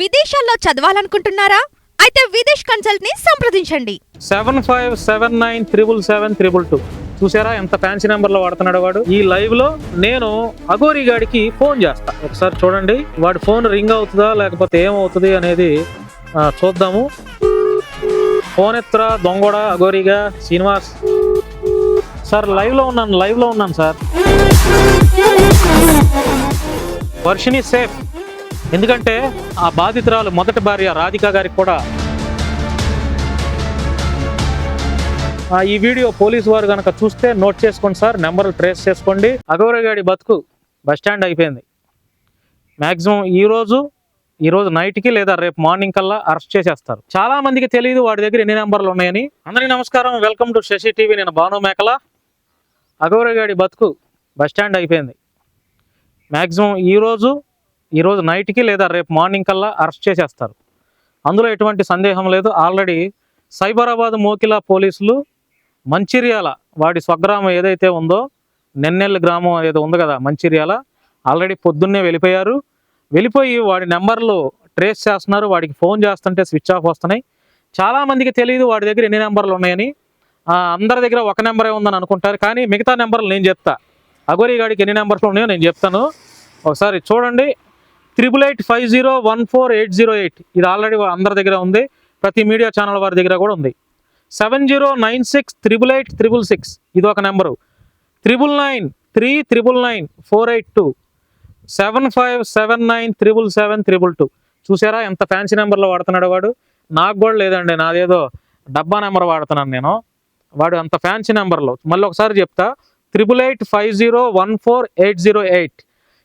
విదేశాల్లో చదవాలనుకుంటున్నారా? అయితే విదేశ్ కన్సల్ట్ని సంప్రదించండి. Seven five seven nine triple seven triple two. చూసారా ఎంత ఫ్యాన్సీ నెంబర్లో వాడుతున్నాడు వాడు? ఈ లైవ్లో నేను అగోరి గాడికి ఫోన్ చేస్తా. ఒకసారి చూడండి. వాడి ఫోన్ రింగ్ అవుతుందా లేకపోతే ఏమవుతుంది అనేది చూద్దాము. ఫోన్ ఎత్ర దొంగడ అగోరిగా శ్రీనివాస్. సార్ లైవ్లో ఉన్నాను లైవ్లో ఉన్నాను సార్. వర్షిని సేఫ్ ఎందుకంటే ఆ బాధితురాలు మొదటి భార్య రాధిక గారికి కూడా. ఈ వీడియో పోలీసు వారు కనుక చూస్తే నోట్ చేసుకోండి సార్ నెంబర్ ట్రేస్ చేసుకోండి. అగౌరగాడి బతుకు బస్ స్టాండ్ అయిపోయింది. మ్యాక్సిమం ఈ రోజు నైట్కి లేదా రేపు మార్నింగ్ కల్లా అరెస్ట్ చేసేస్తారు. చాలా మందికి తెలియదు వాడి దగ్గర ఎన్ని నెంబర్లు ఉన్నాయని. అందరికీ నమస్కారం వెల్కమ్ టు శశి టీవీ నేను భాను మేకల. అగౌరగాడి బతుకు బస్ స్టాండ్ అయిపోయింది. మ్యాక్సిమం ఈ ఈరోజు నైట్కి లేదా రేపు మార్నింగ్ కల్లా అరెస్ట్ చేసేస్తారు. అందులో ఎటువంటి సందేహం లేదు. ఆల్రెడీ సైబరాబాద్ మోకిలా పోలీసులు మంచిర్యాల వాడి స్వగ్రామం ఏదైతే ఉందో నెన్నెల్ గ్రామం ఏదో ఉంది కదా మంచిర్యాల ఆల్రెడీ పొద్దున్నే వెళ్ళిపోయారు. వెళ్ళిపోయి వాడి నెంబర్లు ట్రేస్ చేస్తున్నారు. వాడికి ఫోన్ చేస్తుంటే స్విచ్ ఆఫ్ వస్తున్నాయి. చాలామందికి తెలియదు వాడి దగ్గర ఎన్ని నెంబర్లు ఉన్నాయని. అందరి దగ్గర ఒక నెంబరే ఉందని అనుకుంటారు. కానీ మిగతా నెంబర్లు నేను చెప్తా. అగోరి గాడికి ఎన్ని నెంబర్లు ఉన్నాయో నేను చెప్తాను. ఒకసారి చూడండి. Triple eight five zero one four eight zero eight ఇది ఆల్రెడీ అందరి దగ్గర ఉంది. ప్రతి మీడియా ఛానల్ వారి దగ్గర కూడా ఉంది. Seven zero nine six triple eight triple six ఇది ఒక number triple nine three triple nine four eight two seven five seven nine triple seven triple two చూసారా ఎంత ఫ్యాన్సీ నెంబర్లో వాడుతున్నాడు వాడు? నాకు కూడా లేదండి నాదేదో డబ్బా నెంబర్ వాడుతున్నాను నేను. వాడు అంత ఫ్యాన్సీ నెంబర్లో మళ్ళీ ఒకసారి చెప్తా. Triple eight five zero one four eight zero eight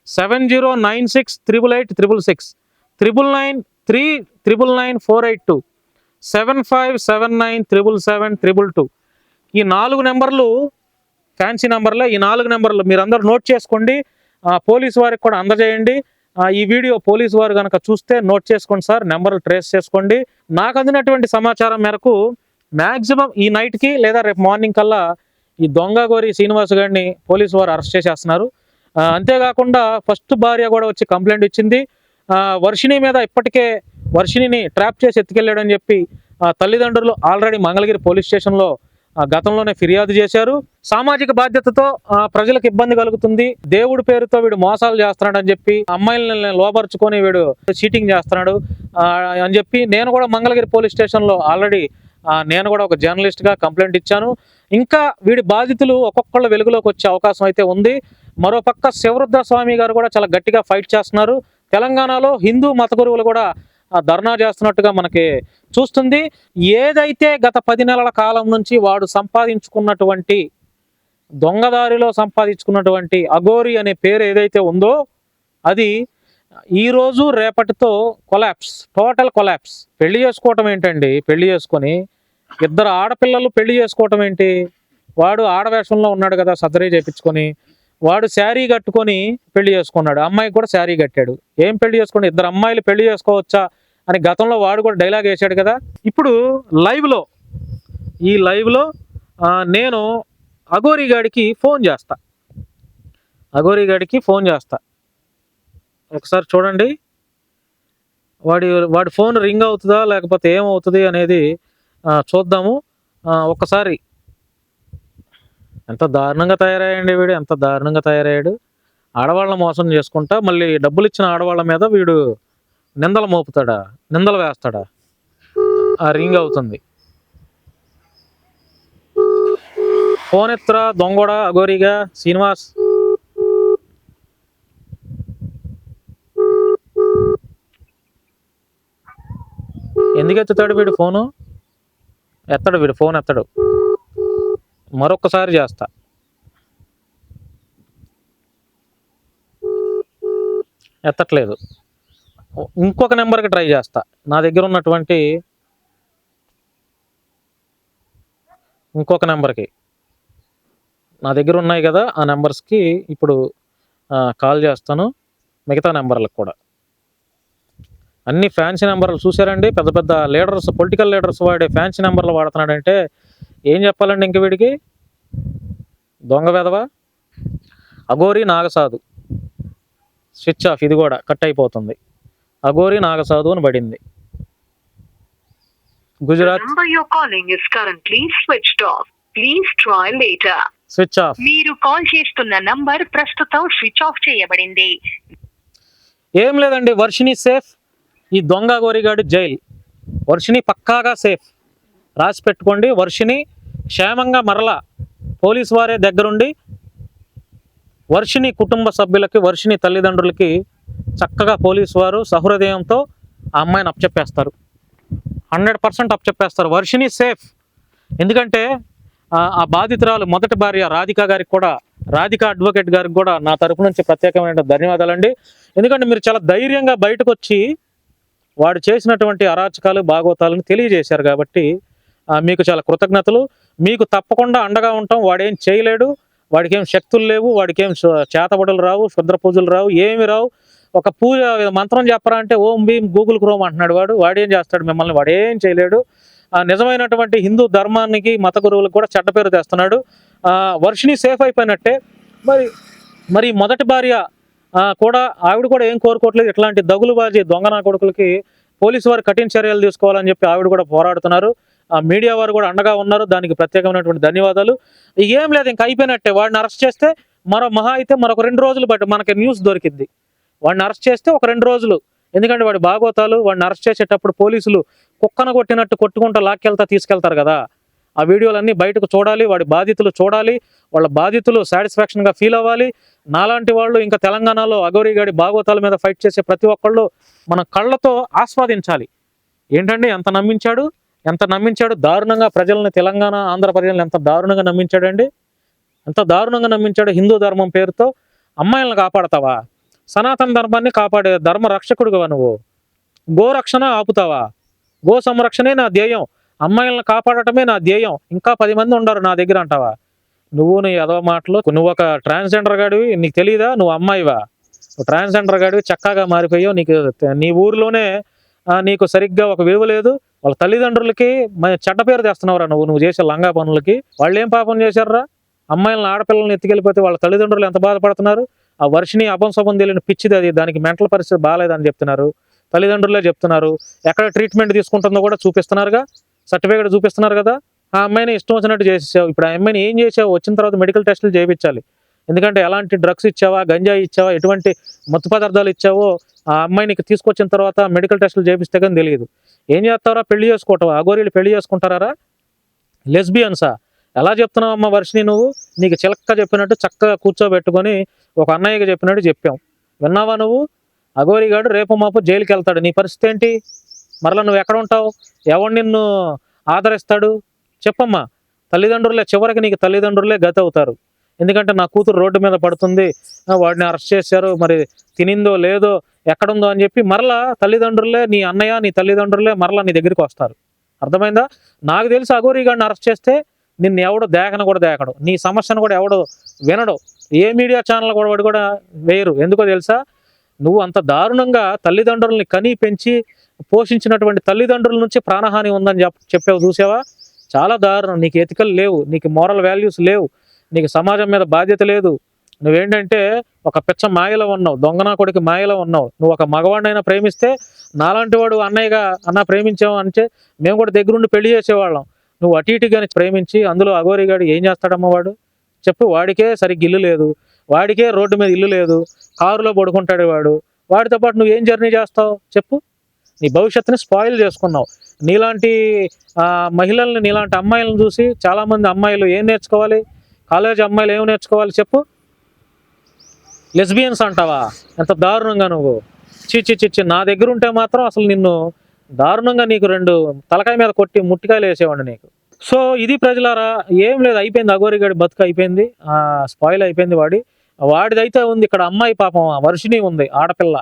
seven zero nine six triple eight triple six triple nine three triple nine four eight two seven five seven nine triple seven triple two ఈ నాలుగు నెంబర్లు fancy నెంబర్లే ఈ నాలుగు నెంబర్లు మీరు అందరూ note చేసుకోండి police వారికి కూడా అందజేయండి. ఈ వీడియో పోలీస్ వారు కనుక చూస్తే నోట్ చేసుకోండి సార్ నెంబర్లు ట్రేస్ చేసుకోండి. నాకు అందినటువంటి సమాచారం మేరకు మ్యాక్సిమం ఈ నైట్కి లేదా రేపు మార్నింగ్ కల్లా ఈ దొంగ గోరి శ్రీనివాస్ గారిని పోలీసు వారు అరెస్ట్ చేసేస్తున్నారు. అంతేకాకుండా ఫస్ట్ భార్య కూడా వచ్చి కంప్లైంట్ ఇచ్చింది. వర్షిణి మీద ఇప్పటికే వర్షిణిని ట్రాప్ చేసి ఎత్తుకెళ్ళాడని చెప్పి తల్లిదండ్రులు ఆల్రెడీ మంగళగిరి పోలీస్ స్టేషన్లో గతంలోనే ఫిర్యాదు చేశారు. సామాజిక బాధ్యతతో ప్రజలకు ఇబ్బంది కలుగుతుంది. దేవుడి పేరుతో వీడు మోసాలు చేస్తున్నాడు అని చెప్పి అమ్మాయిలను లోపరుచుకొని వీడు చీటింగ్ చేస్తున్నాడు. అని చెప్పి నేను కూడా మంగళగిరి పోలీస్ స్టేషన్లో ఆల్రెడీ నేను కూడా ఒక జర్నలిస్ట్గా కంప్లైంట్ ఇచ్చాను. ఇంకా వీడి బాధితులు ఒక్కొక్కళ్ళు వెలుగులోకి వచ్చే అవకాశం అయితే ఉంది. మరోపక్క శివరుద్ర స్వామి గారు కూడా చాలా గట్టిగా ఫైట్ చేస్తున్నారు. తెలంగాణలో హిందూ మత గురువులు కూడా ధర్నా చేస్తున్నట్టుగా మనకి చూస్తుంది. ఏదైతే గత పది నెలల కాలం నుంచి వాడు సంపాదించుకున్నటువంటి దొంగదారిలో సంపాదించుకున్నటువంటి అగోరి అనే పేరు ఏదైతే ఉందో అది ఈరోజు రేపటితో కొలాప్స్ టోటల్ కొలాప్స్. పెళ్ళి చేసుకోవటం ఏంటండి? పెళ్ళి చేసుకొని ఇద్దరు ఆడపిల్లలు పెళ్ళి చేసుకోవటం ఏంటి? వాడు ఆడవేషంలో ఉన్నాడు కదా సర్జరీ చేయించుకొని. వాడు శారీ కట్టుకొని పెళ్ళి చేసుకున్నాడు. అమ్మాయికి కూడా శారీ కట్టాడు. ఏం పెళ్ళి చేసుకోండి ఇద్దరు అమ్మాయిలు పెళ్ళి చేసుకోవచ్చా? అని గతంలో వాడు కూడా డైలాగ్ వేసాడు కదా. ఇప్పుడు లైవ్లో ఈ లైవ్లో నేను అఘోరి గాడికి ఫోన్ చేస్తా. అఘోరి గాడికి ఫోన్ చేస్తా. ఒకసారి చూడండి. వాడి వాడి ఫోన్ రింగ్ అవుతుందా లేకపోతే ఏమవుతుంది అనేది చూద్దాము. ఒకసారి ఒక్కసారి ఎంత దారుణంగా తయారయ్యండి వీడు ఎంత దారుణంగా తయారయ్యాడు. ఆడవాళ్ళని మోసం చేసుకుంటా మళ్ళీ డబ్బులు ఇచ్చిన ఆడవాళ్ళ మీద వీడు నిందలు మోపుతాడా నిందలు వేస్తాడా? ఆ రింగ్ అవుతుంది. ఫోన్ ఎత్తురా దొంగోడా అగోరిగా శ్రీనివాస్. ఎందుకు ఎత్తుతాడు వీడు ఫోను? ఎత్తడు వీడు ఫోన్ ఎత్తడు మరొకసారి చేస్తా. ఎత్తట్లేదు. ఇంకొక నెంబర్కి ట్రై చేస్తా. నా దగ్గర ఉన్నటువంటి ఇంకొక నెంబర్కి. నా దగ్గర ఉన్నాయి కదా ఆ నెంబర్స్కి ఇప్పుడు కాల్ చేస్తాను. మిగతా నెంబర్లకు కూడా. అన్ని ఫ్యాన్సీ నెంబర్లు చూసారండి పెద్ద పెద్ద లీడర్స్ పొలిటికల్ లీడర్స్ వాడే ఫ్యాన్సీ నెంబర్లు వాడుతున్నాడంటే ఏం చెప్పాలండి ఇంక వీడికి? దొంగ వెధవా? అఘోరి నాగసాధు. స్విచ్ ఆఫ్ ఇది కూడా కట్ అయిపోతుంది. అఘోరి నాగసాధు అని పడింది. గుజరాత్. స్విచ్ ఆఫ్ మీరు కాల్ చేస్తున్న నంబర్ ప్రస్తుతం స్విచ్ ఆఫ్ చేయబడింది. ఏం లేదండి వర్షిని సేఫ్ ఈ దొంగ గోరిగాడు జైల్ వర్షిని పక్కాగా సేఫ్ రాసి పెట్టుకోండి. వర్షిని క్షేమంగా మరలా పోలీసు వారే దగ్గరుండి వర్షిని కుటుంబ సభ్యులకి వర్షిని తల్లిదండ్రులకి చక్కగా పోలీసు వారు సహృదయంతో ఆ అమ్మాయిని అప్పచెప్పేస్తారు హండ్రెడ్ పర్సెంట్ అప్పచెప్పేస్తారు వర్షిని సేఫ్. ఎందుకంటే ఆ- బాధితురాలు మొదటి భార్య రాధిక గారికి కూడా రాధిక అడ్వకేట్ గారికి కూడా నా తరపు నుంచి ప్రత్యేకమైన ధన్యవాదాలండి. ఎందుకంటే మీరు చాలా ధైర్యంగా బయటకు వచ్చి వాడు చేసినటువంటి అరాచకాలు భాగవతాలను తెలియజేశారు కాబట్టి మీకు చాలా కృతజ్ఞతలు. మీకు తప్పకుండా అండగా ఉంటాం. వాడేం చేయలేడు. వాడికి ఏం శక్తులు లేవు. వాడికి ఏం చేతబడులు రావు. శుద్ర పూజలు రావు. ఏమి రావు. ఒక పూజ మంత్రం చెప్పరా అంటే ఓం భీం గూగుల్ క్రోమ్ అంటున్నాడు వాడు. వాడేం చేస్తాడు మిమ్మల్ని? వాడేం చేయలేడు. నిజమైనటువంటి హిందూ ధర్మానికి మత గురువులకు కూడా చెడ్డ పేరు తెస్తున్నాడు. వర్షిణి వర్షిని సేఫ్ అయిపోయినట్టే. మరి మరి మొదటి భార్య కూడా ఆవిడ కూడా ఏం కోరుకోవట్లేదు. ఇట్లాంటి దగులుబాజీ దొంగన కొడుకులకి పోలీసు వారు కఠిన చర్యలు తీసుకోవాలని చెప్పి ఆవిడ కూడా పోరాడుతున్నారు. మీడియా వారు కూడా అండగా ఉన్నారు. దానికి ప్రత్యేకమైనటువంటి ధన్యవాదాలు. ఏం లేదు ఇంకా అయిపోయినట్టే. వాడిని అరెస్ట్ చేస్తే మరో మహా అయితే మరొక రెండు రోజులు బట్టి మనకి న్యూస్ దొరికింది వాడిని అరెస్ట్ చేస్తే ఒక రెండు రోజులు. ఎందుకంటే వాడి భాగవతాలు వాడిని అరెస్ట్ చేసేటప్పుడు పోలీసులు కుక్కన కొట్టినట్టు కొట్టుకుంటూ లాక్కెళ్తా తీసుకెళ్తారు కదా. ఆ వీడియోలన్నీ బయటకు చూడాలి వాడి బాధితులు చూడాలి వాళ్ళ బాధితులు సాటిస్ఫాక్షన్గా ఫీల్ అవ్వాలి. నాలాంటి వాళ్ళు ఇంకా తెలంగాణలో అగౌరిగాడి భాగవతాల మీద ఫైట్ చేసే ప్రతి ఒక్కళ్ళు మన కళ్ళతో ఆస్వాదించాలి. ఏంటండి ఎంత నమ్మించాడు? ఎంత నమ్మించాడు? దారుణంగా ప్రజలను తెలంగాణ ఆంధ్ర ప్రజలను ఎంత దారుణంగా నమ్మించాడండి? ఎంత దారుణంగా నమ్మించాడు హిందూ ధర్మం పేరుతో? అమ్మాయిలను కాపాడతావా? సనాతన ధర్మాన్ని కాపాడే ధర్మ రక్షకుడుగా నువ్వు? గోరక్షణ ఆపుతావా? గో సంరక్షణే నా ధ్యేయం. అమ్మాయిలను కాపాడటమే నా ధ్యేయం. ఇంకా పది మంది ఉండరు నా దగ్గర అంటావా? నువ్వు నీ ఎదవ మాటలు నువ్వు ఒక ట్రాన్స్జెండర్ గాడివి నీకు తెలియదా నువ్వు అమ్మాయివా? నువ్వు ట్రాన్స్జెండర్ గాడివి చక్కగా మారిపోయావు. నీకు నీ ఊరిలోనే నీకు సరిగ్గా ఒక విలువ లేదు. వాళ్ళ తల్లిదండ్రులకి మన చెడ్డ పేరు తెస్తున్నావురా నువ్వు నువ్వు చేసే లంగా పనులకి. వాళ్ళు ఏం పాపం చేశారా అమ్మాయిలను ఆడపిల్లల్ని ఎత్తుకెళ్ళిపోతే వాళ్ళ తల్లిదండ్రులు ఎంత బాధపడుతున్నారు? ఆ వర్షిని అపంశపం తెలియని పిచ్చిది అది దానికి మెంటల్ పరిస్థితి బాగాలేదని చెప్తున్నారు. తల్లిదండ్రులే చెప్తున్నారు. ఎక్కడ ట్రీట్మెంట్ తీసుకుంటుందో కూడా చూపిస్తున్నారుగా. సర్టిఫికేట్ చూపిస్తున్నారు కదా. ఆ అమ్మాయిని ఇష్టం వచ్చినట్టు చేసేసావు. ఇప్పుడు ఆ అమ్మాయిని ఏం చేసావు? వచ్చిన తర్వాత మెడికల్ టెస్టులు చేయించాలి. ఎందుకంటే ఎలాంటి డ్రగ్స్ ఇచ్చావా? గంజాయి ఇచ్చావా? ఎటువంటి మత్తు పదార్థాలు ఇచ్చావో? ఆ అమ్మాయిని తీసుకొచ్చిన తర్వాత మెడికల్ టెస్టులు చేపిస్తే కానీ తెలియదు. ఏం చేస్తారా పెళ్ళి చేసుకోవటం అగోరీలు పెళ్ళి చేసుకుంటారా లెస్బియన్సా? ఎలా చెప్తున్నావు అమ్మ వర్షిని నువ్వు? నీకు చిలక్క చెప్పినట్టు చక్కగా కూర్చోబెట్టుకొని ఒక అన్నయ్యకి చెప్పినట్టు చెప్పాం. విన్నావా నువ్వు? అగోరిగాడు రేపు మాపు జైలుకి వెళ్తాడు నీ పరిస్థితి ఏంటి? మరలా నువ్వు ఎక్కడ ఉంటావు? ఎవడు నిన్ను ఆదరిస్తాడు? చెప్పమ్మా. తల్లిదండ్రులే చివరికి నీకు తల్లిదండ్రులే గతి అవుతారు ఎందుకంటే నా కూతురు రోడ్డు మీద పడుతుంది. వాడిని అరెస్ట్ చేశారు. మరి తినిందో లేదో ఎక్కడుందో అని చెప్పి మరలా తల్లిదండ్రులే నీ అన్నయ్య నీ తల్లిదండ్రులే మరలా నీ దగ్గరికి వస్తారు. అర్థమైందా? నాకు తెలిసి అఘోరి గారిని అరెస్ట్ చేస్తే నిన్ను ఎవడో దేకను కూడా దేకడు. నీ సమస్యను కూడా ఎవడో వినడు. ఏ మీడియా ఛానల్ కూడా వాడు కూడా వేయరు. ఎందుకో తెలుసా? నువ్వు అంత దారుణంగా తల్లిదండ్రుల్ని కనీ పెంచి పోషించినటువంటి తల్లిదండ్రుల నుంచి ప్రాణహాని ఉందని చెప్ చెప్పావు చూసావా? చాలా దారుణం. నీకు ఎతికలు లేవు. నీకు మోరల్ వాల్యూస్ లేవు. నీకు సమాజం మీద బాధ్యత లేదు. నువ్వేంటంటే ఒక పిచ్చ మాయలో ఉన్నావు దొంగనా కొడుకు మాయలో ఉన్నావు. నువ్వు ఒక మగవాడినైనా ప్రేమిస్తే నాలాంటి వాడు అన్నయ్యగా అన్న ప్రేమించావు అంటే మేము కూడా దగ్గరుండి పెళ్ళి చేసేవాళ్ళం. నువ్వు అటు ఇటుగాని ప్రేమించి అందులో అఘోరిగాడు ఏం చేస్తాడమ్మ వాడు? చెప్పు వాడికే సరిగ్గా ఇల్లు లేదు వాడికే రోడ్డు మీద ఇల్లు లేదు కారులో పడుకుంటాడు వాడు. వాడితో పాటు నువ్వు ఏం జర్నీ చేస్తావు? చెప్పు. నీ భవిష్యత్తుని స్పాయిల్ చేసుకున్నావు. నీలాంటి మహిళల్ని నీలాంటి అమ్మాయిలను చూసి చాలామంది అమ్మాయిలు ఏం నేర్చుకోవాలి? కాలేజ్ అమ్మాయిలు ఏం నేర్చుకోవాలి? చెప్పు. లెస్బియన్స్ అంటావా? ఎంత దారుణంగా నువ్వు. చిచ్చి చిచ్చి నా దగ్గర ఉంటే మాత్రం అసలు నిన్ను దారుణంగా నీకు రెండు తలకాయ మీద కొట్టి ముట్టికాయలు వేసేవాడిని నీకు. సో ఇది ప్రజలారా ఏం లేదు అయిపోయింది అగోరిగాడి బతుకు అయిపోయింది. స్పాయిల్ అయిపోయింది వాడి. వాడిదైతే ఉంది ఇక్కడ అమ్మాయి పాపం వర్షిణి ఉంది ఆడపిల్ల.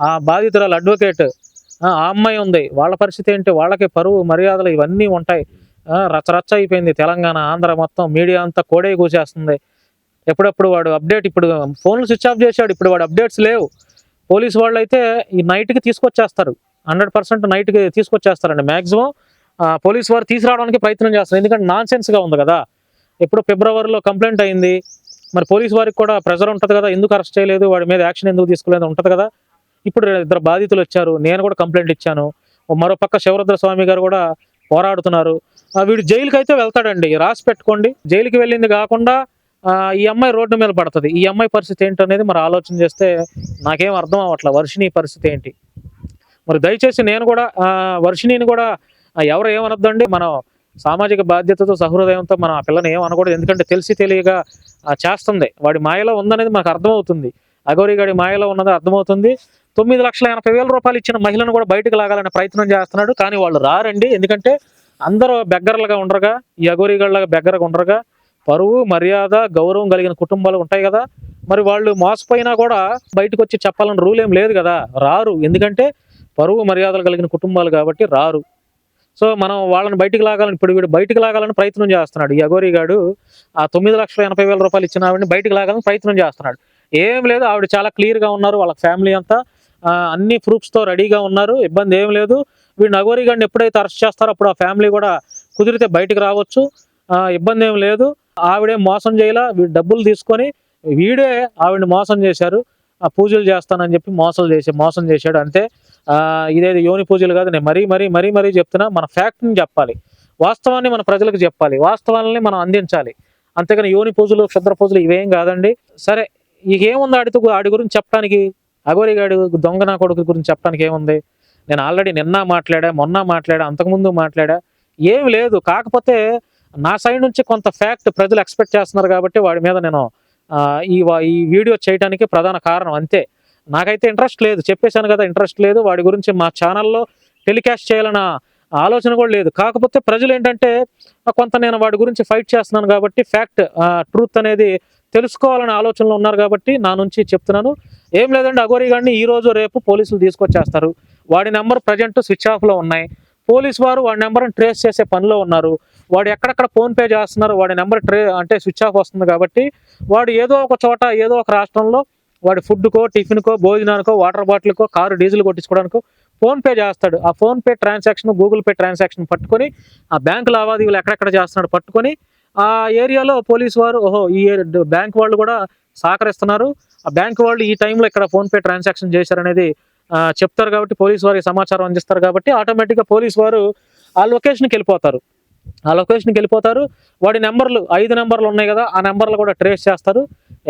ఆ బాధితురాలు అడ్వకేట్. ఆ అమ్మాయి ఉంది. వాళ్ళ పరిస్థితి ఏంటి? వాళ్ళకి పరువు మర్యాదలు ఇవన్నీ ఉంటాయి. రచ్చ రచ్చరచ్చ అయిపోయింది తెలంగాణ ఆంధ్ర మొత్తం మీడియా అంతా కోడే కూసేస్తుంది. ఎప్పుడప్పుడు వాడు అప్డేట్ ఇప్పుడు ఫోన్లు స్విచ్ ఆఫ్ చేశాడు ఇప్పుడు వాడు అప్డేట్స్ లేవు. పోలీసు వాళ్ళు అయితే ఈ నైట్కి తీసుకొచ్చేస్తారు. హండ్రెడ్ పర్సెంట్ నైట్కి తీసుకొచ్చేస్తారండి మ్యాక్సిమం పోలీసు వారు తీసుకురావడానికి ప్రయత్నం చేస్తారు. ఎందుకంటే నాన్ సెన్స్గా ఉంది కదా. ఎప్పుడు ఫిబ్రవరిలో కంప్లైంట్ అయింది. మరి పోలీసు వారికి కూడా ప్రెజర్ ఉంటుంది కదా. ఎందుకు అరెస్ట్ చేయలేదు? వాడి మీద యాక్షన్ ఎందుకు తీసుకోలేదు? ఉంటుంది కదా. ఇప్పుడు ఇద్దరు బాధితులు వచ్చారు. నేను కూడా కంప్లైంట్ ఇచ్చాను. మరో పక్క శివరుద్ర స్వామి గారు కూడా పోరాడుతున్నారు. ఆ, వీడు జైలుకి అయితే వెళ్తాడండి. రాసి పెట్టుకోండి. జైలుకి వెళ్ళింది కాకుండా ఈ అమ్మాయి రోడ్డు మీద పడుతుంది. ఈ అమ్మాయి పరిస్థితి ఏంటనేది మరి ఆలోచన చేస్తే నాకేం అర్థం అవ్వట్లే. వర్షిణి పరిస్థితి ఏంటి? మరి దయచేసి నేను కూడా వర్షిణిని కూడా ఎవరు ఏమనొద్దండి? మనం సామాజిక బాధ్యతతో సహృదయంతో మనం ఆ పిల్లని ఏమనకూడదు ఎందుకంటే తెలిసి తెలియగా చేస్తుంది. వాడి మాయలో ఉందనేది మనకు అర్థమవుతుంది. అగౌరిగాడి మాయలో ఉన్నది అర్థమవుతుంది. తొమ్మిది లక్షల ఎనభై వేల రూపాయలు ఇచ్చిన మహిళను కూడా బయటకు లాగాలనే ప్రయత్నం చేస్తున్నాడు. కానీ వాళ్ళు రారండి. ఎందుకంటే అందరూ బెగ్గరలుగా ఉండరుగా. ఈ అగోరిగాళ్ళగా బెగ్గరగా ఉండరుగా. పరువు మర్యాద గౌరవం కలిగిన కుటుంబాలు ఉంటాయి కదా. మరి వాళ్ళు మోసపోయినా కూడా బయటకు వచ్చి చెప్పాలని రూల్ ఏం లేదు కదా. రారు. ఎందుకంటే పరువు మర్యాదలు కలిగిన కుటుంబాలు కాబట్టి రారు. సో మనం వాళ్ళని బయటికి లాగాలని ఇప్పుడు వీడు బయటికి లాగాలని ప్రయత్నం చేస్తున్నాడు. ఈ అగోరి గాడు ఆ తొమ్మిది లక్షల ఎనభై వేల రూపాయలు ఇచ్చిన ఆవిడని బయటికి లాగాలని ప్రయత్నం చేస్తున్నాడు. ఏం లేదు. ఆవిడ చాలా క్లియర్గా ఉన్నారు. వాళ్ళ ఫ్యామిలీ అంతా అన్ని ప్రూఫ్స్తో రెడీగా ఉన్నారు. ఇబ్బంది ఏం లేదు. వీడు నగోరి గారిని ఎప్పుడైతే అరెస్ట్ చేస్తారో అప్పుడు ఆ ఫ్యామిలీ కూడా కుదిరితే బయటికి రావచ్చు. ఇబ్బంది ఏం లేదు. ఆవిడేం మోసం చేయాల వీడు డబ్బులు తీసుకొని వీడే ఆవిడని మోసం చేశారు. ఆ పూజలు చేస్తానని చెప్పి మోసాలు చేసి మోసం చేశాడు అంతే. ఇదేది యోని పూజలు కాదు నేను మరీ మరీ మరీ మరీ చెప్తున్నా మన ఫ్యాక్ట్ని చెప్పాలి. వాస్తవాన్ని మన ప్రజలకు చెప్పాలి. వాస్తవాలని మనం అందించాలి. అంతేగాని యోని పూజలు క్షుద్ర పూజలు ఇవేం కాదండి. సరే ఇకేముంది ఆడితో ఆడి గురించి చెప్పడానికి? అగోరిగాడు దొంగ నా కొడుకు గురించి చెప్పడానికి ఏముంది? నేను ఆల్రెడీ నిన్న మాట్లాడా మొన్న మాట్లాడా అంతకుముందు మాట్లాడా ఏమి లేదు. కాకపోతే నా సైడ్ నుంచి కొంత ఫ్యాక్ట్ ప్రజలు ఎక్స్పెక్ట్ చేస్తున్నారు కాబట్టి వాడి మీద నేను ఈ ఈ వీడియో చేయడానికి ప్రధాన కారణం అంతే. నాకైతే ఇంట్రెస్ట్ లేదు. చెప్పేశాను కదా ఇంట్రెస్ట్ లేదు. వాడి గురించి మా ఛానల్లో టెలికాస్ట్ చేయాలన్న ఆలోచన కూడా లేదు. కాకపోతే ప్రజలు ఏంటంటే కొంత నేను వాడి గురించి ఫైట్ చేస్తున్నాను కాబట్టి ఫ్యాక్ట్ ట్రూత్ అనేది తెలుసుకోవాలనే ఆలోచనలో ఉన్నారు కాబట్టి నా నుంచి చెప్తున్నాను. ఏం లేదండి అఘోరి గారిని ఈ రోజు రేపు పోలీసులు తీసుకొచ్చేస్తారు. వాడి నెంబర్ ప్రజెంట్ స్విచ్ ఆఫ్లో ఉన్నాయి. పోలీస్ వారు వాడి నెంబర్ని ట్రేస్ చేసే పనిలో ఉన్నారు. వాడు ఎక్కడెక్కడ ఫోన్ పే చేస్తున్నారు వాడి నెంబర్ ట్రే అంటే స్విచ్ ఆఫ్ వస్తుంది కాబట్టి వాడు ఏదో ఒక చోట ఏదో ఒక రాష్ట్రంలో వాడి ఫుడ్కో టిఫిన్కో భోజనానికో వాటర్ బాటిల్కో కారు డీజిల్ కొట్టించుకోవడానికో ఫోన్ పే చేస్తాడు. ఆ PhonePe transaction Google Pay transaction పట్టుకొని ఆ బ్యాంక్ లావాదేవీలు ఎక్కడెక్కడ చేస్తున్నాడు పట్టుకొని ఆ ఏరియాలో పోలీసు వారు ఓహో ఈ బ్యాంక్ వాళ్ళు కూడా సహకరిస్తున్నారు. ఆ బ్యాంక్ వాళ్ళు ఈ టైంలో ఇక్కడ ఫోన్ పే ట్రాన్సాక్షన్ చేశారనేది చెప్తారు కాబట్టి పోలీసు వారికి సమాచారం అందిస్తారు కాబట్టి ఆటోమేటిక్గా పోలీసు వారు ఆ లొకేషన్కి వెళ్ళిపోతారు. ఆ లొకేషన్కి వెళ్ళిపోతారు. వాడి నెంబర్లు ఐదు నెంబర్లు ఉన్నాయి కదా ఆ నెంబర్లు కూడా ట్రేస్ చేస్తారు.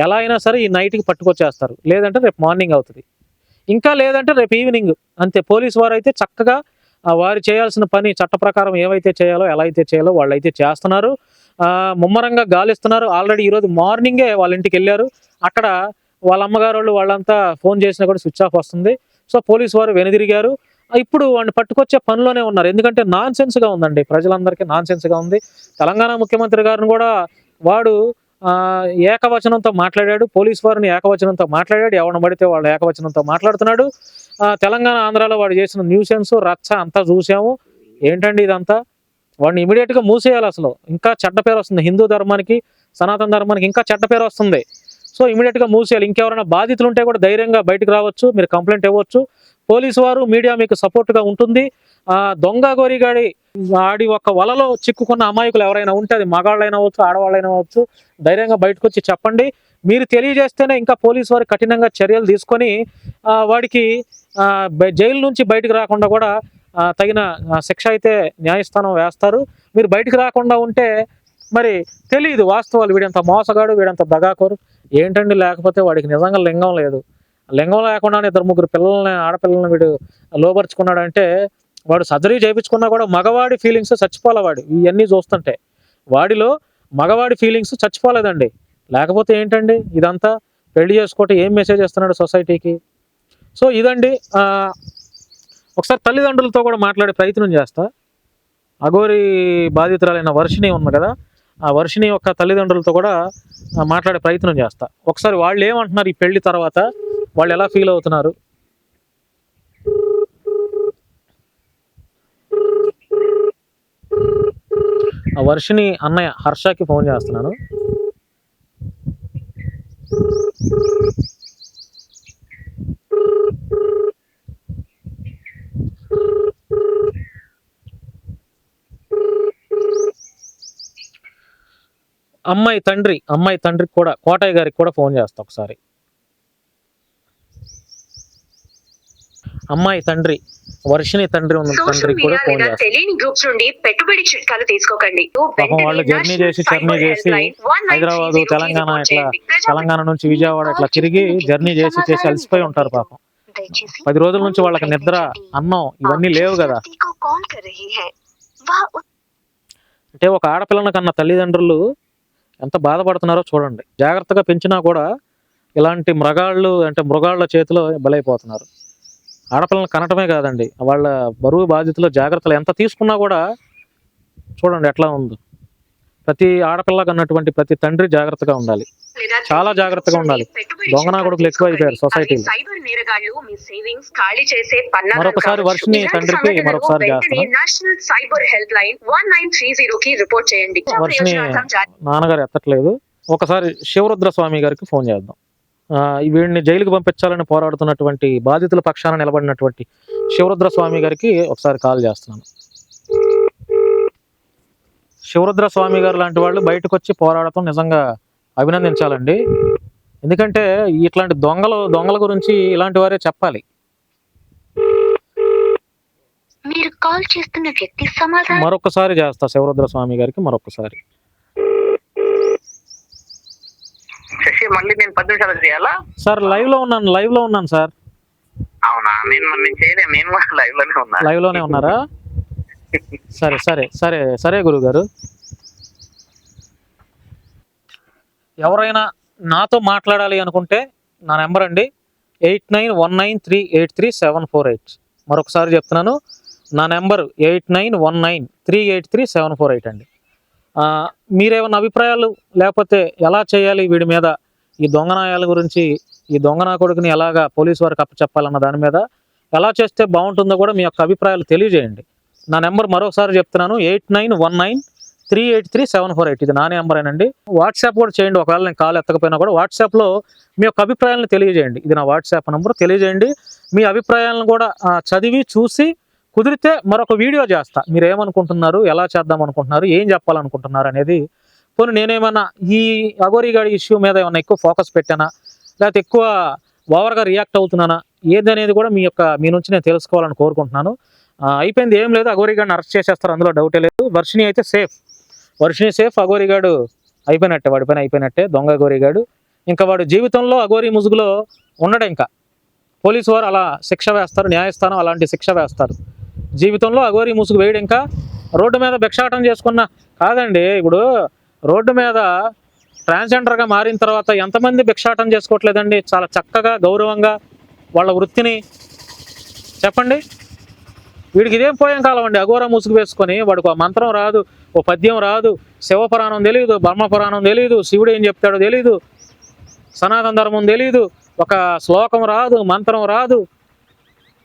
ఎలా అయినా సరే ఈ నైట్కి పట్టుకొచ్చేస్తారు. లేదంటే రేపు మార్నింగ్ అవుతుంది. ఇంకా లేదంటే రేపు ఈవినింగ్ అంతే. పోలీసు వారు అయితే చక్కగా వారు చేయాల్సిన పని చట్ట ప్రకారం ఏవైతే చేయాలో ఎలా అయితే చేయాలో వాళ్ళు అయితే చేస్తున్నారు ముమ్మరంగా గాలిస్తున్నారు. ఆల్రెడీ ఈరోజు మార్నింగే వాళ్ళ ఇంటికి వెళ్ళారు. అక్కడ వాళ్ళ అమ్మగారు వాళ్ళు వాళ్ళంతా ఫోన్ చేసినా కూడా స్విచ్ ఆఫ్ వస్తుంది. సో పోలీసు వారు వెనుదిరిగారు. ఇప్పుడు వాడిని పట్టుకొచ్చే పనిలోనే ఉన్నారు. ఎందుకంటే నాన్ సెన్స్గా ఉందండి. ప్రజలందరికీ నాన్ సెన్స్గా ఉంది. తెలంగాణ ముఖ్యమంత్రి గారిని కూడా వాడు ఏకవచనంతో మాట్లాడాడు. పోలీస్ వారిని ఏకవచనంతో మాట్లాడాడు. ఎవరిని పడితే వాళ్ళు ఏకవచనంతో మాట్లాడుతున్నాడు. తెలంగాణ ఆంధ్రాలో వాడు చేసిన న్యూసెన్స్ రచ్చ అంతా చూసాము. ఏంటండి ఇదంతా? వాడిని ఇమీడియట్గా మూసేయాలి అసలు. ఇంకా చెడ్డ పేరు వస్తుంది. హిందూ ధర్మానికి సనాతన ధర్మానికి ఇంకా చెడ్డ పేరు వస్తుంది. సో ఇమీడియట్గా మూసేయాలి ఇంకెవరైనా బాధితులు ఉంటే కూడా ధైర్యంగా బయటకు రావచ్చు. మీరు కంప్లైంట్ ఇవ్వచ్చు. పోలీసు వారు మీడియా మీకు సపోర్ట్గా ఉంటుంది. దొంగ గోరిగాడి ఆడి ఒక వలలో చిక్కుకున్న అమాయకులు ఎవరైనా ఉంటే అది మగాళ్ళైనా అవ్వచ్చు ఆడవాళ్ళైనా అవచ్చు ధైర్యంగా బయటకు వచ్చి చెప్పండి. మీరు తెలియజేస్తేనే ఇంకా పోలీసు వారు కఠినంగా చర్యలు తీసుకొని వాడికి జైలు నుంచి బయటకు రాకుండా కూడా తగిన శిక్ష అయితే న్యాయస్థానం వేస్తారు. మీరు బయటకు రాకుండా ఉంటే మరి తెలియదు వాస్తవాలు. వీడంత మోసగాడు వీడంత దగాకోరు ఏంటండి లేకపోతే వాడికి నిజంగా లింగం లేదు. లింగం లేకుండా ఇద్దరు ముగ్గురు పిల్లల్ని ఆడపిల్లల్ని వీడు లోపరుచుకున్నాడంటే వాడు సర్జరీ చేయించుకున్నా కూడా మగవాడి ఫీలింగ్స్ చచ్చిపోలేవాడు. ఇవన్నీ చూస్తుంటే వాడిలో మగవాడి ఫీలింగ్స్ చచ్చిపోలేదండి. లేకపోతే ఏంటండి ఇదంతా? పెళ్ళి చేసుకోవటం ఏం మెసేజ్ ఇస్తున్నాడు సొసైటీకి సో ఇదండి ఒకసారి తల్లిదండ్రులతో కూడా మాట్లాడే ప్రయత్నం చేస్తా. అఘోరి బాధితురాలైన వర్షిణి ఉంది కదా ఆ వర్షిని యొక్క తల్లిదండ్రులతో కూడా మాట్లాడే ప్రయత్నం చేస్తా. ఒకసారి వాళ్ళు ఏమంటున్నారు ఈ పెళ్ళి తర్వాత? వాళ్ళు ఎలా ఫీల్ అవుతున్నారు? ఆ వర్షిని అన్నయ్య హర్షకి ఫోన్ చేస్తున్నాను. అమ్మాయి తండ్రి అమ్మాయి తండ్రికి కూడా కోటయ్య గారికి కూడా ఫోన్ చేస్తా ఒకసారి. అమ్మాయి తండ్రి వర్షిని తండ్రి ఉన్న తండ్రికి కూడా ఫోన్ తెలియని గ్రూప్స్ నుండి పెట్టుబడి చిట్కాలు తీసుకోకండి. పాపం వాళ్ళు జర్నీ చేసి జర్నీ చేసి హైదరాబాద్ తెలంగాణ ఇట్లా తెలంగాణ నుంచి విజయవాడ ఇట్లా తిరిగి జర్నీ చేసి చేసి అలసిపోయి ఉంటారు పాపం. పది రోజుల నుంచి వాళ్ళకి నిద్ర అన్నం ఇవన్నీ లేవు కదా. అంటే ఒక ఆడపిల్లను కన్న తల్లిదండ్రులు ఎంత బాధపడుతున్నారో చూడండి. జాగ్రత్తగా పెంచినా కూడా ఇలాంటి మృగాళ్ళు అంటే మృగాళ్ళ చేతిలో బలైపోతున్నారు. ఆడపిల్లని కనటమే కాదండి. వాళ్ళ బరువు బాధ్యతలు జాగ్రత్తలు ఎంత తీసుకున్నా కూడా చూడండి ఎట్లా ఉందో. ప్రతి ఆడపిల్ల కన్నటువంటి ప్రతి తండ్రి జాగ్రత్తగా ఉండాలి చాలా జాగ్రత్తగా ఉండాలి. దొంగనా కొడుకులు ఎక్కువ అయిపోయారు సొసైటీలో. మరొకసారి వర్షిని తండ్రికి మరొకసారి చేస్తున్నాం. వర్షిని నాన్నగారు ఎత్తట్లేదు ఒకసారి శివరుద్ర స్వామి గారికి ఫోన్ చేద్దాం వీడిని జైలుకు పంపించాలని పోరాడుతున్నటువంటి బాధితుల పక్షాన నిలబడినటువంటి శివరుద్ర స్వామి గారికి ఒకసారి కాల్ చేస్తున్నాను శివరుద్ర స్వామి గారు లాంటి వాళ్ళు బయటకు వచ్చి పోరాడటం నిజంగా అభినందించాలండి. ఎందుకంటే ఇట్లాంటి దొంగలు దొంగల గురించి ఇలాంటి వారే చెప్పాలి. మీరు కాల్ చేస్తున్న వ్యక్తి సమాధానం మరొకసారి చేస్తా శివరుద్ర స్వామి గారికి మరొకసారి శశి మళ్ళీ నేను పది నిమిషాలు చేయాలా? సార్ లైవ్లో ఉన్నాను లైవ్లో ఉన్నాను సార్. అవునా? నేను నేను చేయలేను నేను లైవ్లోనే ఉన్నా. లైవ్లోనే ఉన్నారా? సరే సరే సరే సరే గురుగారు. ఎవరైనా నాతో మాట్లాడాలి అనుకుంటే నా నెంబర్ అండి. Eight nine one nine three eight three seven four eight. మరొకసారి చెప్తున్నాను నా number eight nine one nine three eight three seven four eight అండి. మీరేమన్నా అభిప్రాయాలు లేకపోతే ఎలా చేయాలి వీడి మీద? ఈ దొంగనాయాల గురించి ఈ దొంగనా కొడుకుని ఎలాగా పోలీసు వారికి అప్పచెప్పాలన్న దాని మీద? ఎలా చేస్తే బాగుంటుందో కూడా మీ యొక్క అభిప్రాయాలు తెలియజేయండి. నా నెంబర్ మరోసారి చెప్తున్నాను eight nine one nine three eight three seven four eight. ఇది నా నెంబరేనండి. వాట్సాప్ కూడా చేయండి ఒకవేళ నేను కాల్ ఎత్తకపోయినా కూడా వాట్సాప్లో మీ యొక్క అభిప్రాయాలను తెలియజేయండి. ఇది నా వాట్సాప్ నెంబర్ తెలియజేయండి. మీ అభిప్రాయాలను కూడా చదివి చూసి కుదిరితే మరొక వీడియో చేస్తా. మీరు ఏమనుకుంటున్నారు ఎలా చేద్దాం అనుకుంటున్నారు ఏం చెప్పాలనుకుంటున్నారు అనేది. పోనీ నేనేమన్నా ఈ అగోరిగాడి ఇష్యూ మీద ఏమన్నా ఎక్కువ ఫోకస్ పెట్టానా? లేకపోతే ఎక్కువ ఓవర్గా రియాక్ట్ అవుతున్నానా? ఏది అనేది కూడా మీ యొక్క మీ నుంచి నేను తెలుసుకోవాలని కోరుకుంటున్నాను. అయిపోయింది. ఏం లేదు. అగోరిగాడిని అరెస్ట్ చేసేస్తారు. అందులో డౌటే లేదు. వర్షిణి అయితే సేఫ్ వర్షిణి సేఫ్ అఘోరిగాడు అయిపోయినట్టే. వాడి పైన అయిపోయినట్టే. దొంగ అఘోరిగాడు. ఇంకా వాడు జీవితంలో అఘోరి ముసుగులో ఉండడు ఇంకా. పోలీసు వారు అలా శిక్ష వేస్తారు. న్యాయస్థానం అలాంటి శిక్ష వేస్తారు. జీవితంలో అఘోరి ముసుగు వేయడు ఇంకా. రోడ్డు మీద భిక్షాటం చేసుకున్న కాదండి. ఇప్పుడు రోడ్డు మీద ట్రాన్స్జెండర్గా మారిన తర్వాత ఎంతమంది భిక్షాటం చేసుకోవట్లేదండి? చాలా చక్కగా గౌరవంగా వాళ్ళ వృత్తిని చెప్పండి. వీడికి ఇదేం పోయేం కాలం అండి? అఘోర ముసుగు వేసుకొని వాడికి ఒక మంత్రం రాదు ఓ పద్యం రాదు శివపురాణం తెలియదు బ్రహ్మపురాణం తెలియదు శివుడు ఏం చెప్తాడో తెలియదు సనాతన ధర్మం తెలియదు ఒక శ్లోకం రాదు మంత్రం రాదు.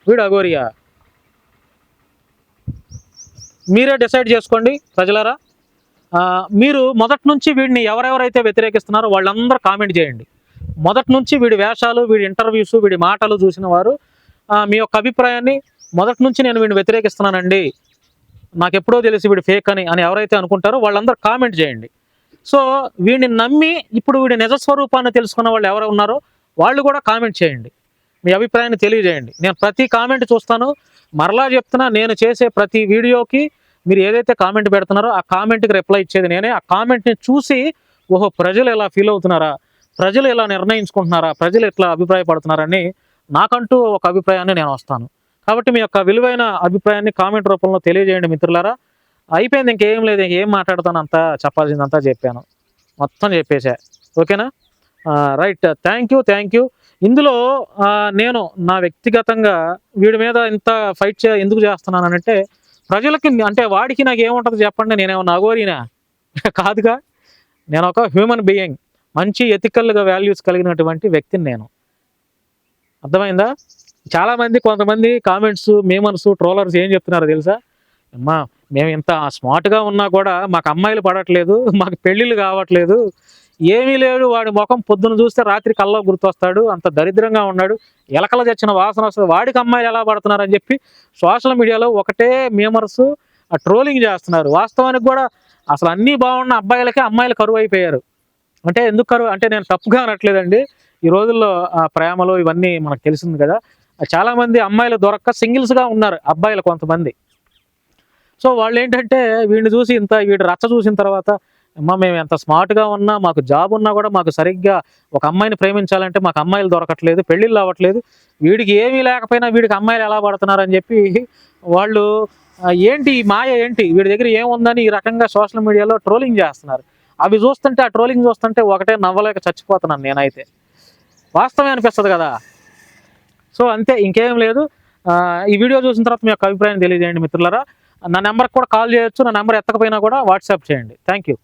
వీడు అఘోరియా. మీరే డిసైడ్ చేసుకోండి ప్రజలారా. మీరు మొదటి నుంచి వీడిని ఎవరెవరైతే వ్యతిరేకిస్తున్నారో వాళ్ళందరూ కామెంట్ చేయండి. మొదటి నుంచి వీడి వేషాలు వీడి ఇంటర్వ్యూస్ వీడి మాటలు చూసిన వారు మీ యొక్క అభిప్రాయాన్ని మొదటి నుంచి నేను వీడిని వ్యతిరేకిస్తున్నానండి. నాకు ఎప్పుడో తెలిసి వీడు ఫేక్ అని అని ఎవరైతే అనుకుంటారో వాళ్ళందరూ కామెంట్ చేయండి. సో వీడిని నమ్మి ఇప్పుడు వీడి నిజస్వరూపాన్ని తెలుసుకున్న వాళ్ళు ఎవరు ఉన్నారో వాళ్ళు కూడా కామెంట్ చేయండి. మీ అభిప్రాయాన్ని తెలియజేయండి. నేను ప్రతి కామెంట్ చూస్తాను. మరలా చెప్తున్నా నేను చేసే ప్రతి వీడియోకి మీరు ఏదైతే కామెంట్ పెడుతున్నారో ఆ కామెంట్కి రిప్లై ఇచ్చేది నేనే. ఆ కామెంట్ని చూసి ఓహో ప్రజలు ఎలా ఫీల్ అవుతున్నారా? ప్రజలు ఎలా నిర్ణయించుకుంటున్నారా? ప్రజలు ఎట్లా అభిప్రాయపడుతున్నారని నాకంటూ ఒక అభిప్రాయాన్ని నేను వస్తాను. కాబట్టి మీ యొక్క విలువైన అభిప్రాయాన్ని కామెంట్ రూపంలో తెలియజేయండి మిత్రులారా. అయిపోయింది ఇంకేం లేదు ఇంకేం మాట్లాడతాను అంతా చెప్పాల్సిందంతా చెప్పాను. మొత్తం చెప్పేసా. ఓకేనా? Right. Thank you thank you. ఇందులో నేను నా వ్యక్తిగతంగా వీడి మీద ఇంత ఫైట్ చే ఎందుకు చేస్తున్నానంటే ప్రజలకి అంటే వాడికి నాకు ఏముంటుంది చెప్పండి నేనేమన్నా అగోరినా కాదుగా. నేను ఒక హ్యూమన్ బీయింగ్ మంచి ఎథికల్గా వాల్యూస్ కలిగినటువంటి వ్యక్తిని నేను. అర్థమైందా? చాలామంది కొంతమంది కామెంట్స్ మేమర్స్ ట్రోలర్స్ ఏం చెప్తున్నారు తెలుసా? అమ్మా మేము ఇంత స్మార్ట్గా ఉన్నా కూడా మాకు అమ్మాయిలు పడట్లేదు మాకు పెళ్ళిళ్ళు కావట్లేదు. ఏమీ లేడు వాడి ముఖం పొద్దున చూస్తే రాత్రి కల్లో గుర్తొస్తాడు అంత దరిద్రంగా ఉన్నాడు. ఎలకల తెచ్చిన వాసన వస్తుంది. వాడికి అమ్మాయిలు ఎలా పడుతున్నారని చెప్పి సోషల్ మీడియాలో ఒకటే మేమర్స్ ట్రోలింగ్ చేస్తున్నారు. వాస్తవానికి కూడా అసలు అన్నీ బాగున్న అబ్బాయిలకే అమ్మాయిలు కరువు అయిపోయారు. అంటే ఎందుకు కరువు? అంటే నేను తప్పుగా అనట్లేదండి. ఈ రోజుల్లో ఆ ఇవన్నీ మనకు తెలిసింది కదా. చాలామంది అమ్మాయిలు దొరక్క సింగిల్స్గా ఉన్నారు అబ్బాయిలు కొంతమంది. సో వాళ్ళు ఏంటంటే వీడిని చూసి ఇంత వీడు రచ్చ చూసిన తర్వాత అమ్మ మేము ఎంత స్మార్ట్గా ఉన్నా మాకు జాబ్ ఉన్నా కూడా మాకు సరిగ్గా ఒక అమ్మాయిని ప్రేమించాలంటే మాకు అమ్మాయిలు దొరకట్లేదు పెళ్ళిళ్ళు అవ్వట్లేదు వీడికి ఏమీ లేకపోయినా వీడికి అమ్మాయిలు ఎలా పడుతున్నారని చెప్పి వాళ్ళు ఏంటి ఈ మాయ ఏంటి? వీడి దగ్గర ఏముందని ఈ రకంగా సోషల్ మీడియాలో ట్రోలింగ్ చేస్తున్నారు. అవి చూస్తుంటే ఆ ట్రోలింగ్ చూస్తుంటే ఒకటే నవ్వలేక చచ్చిపోతున్నాను నేనైతే. వాస్తవమే అనిపిస్తుంది కదా. సో అంతే ఇంకేం లేదు. ఆ, ఈ వీడియో చూసిన తర్వాత మీ యొక్క అభిప్రాయం తెలియజేయండి మిత్రులరా. నా నెంబర్కి కూడా కాల్ చేయొచ్చు నా నెంబర్ ఎత్తకపోయినా కూడా వాట్సాప్ చేయండి. Thank you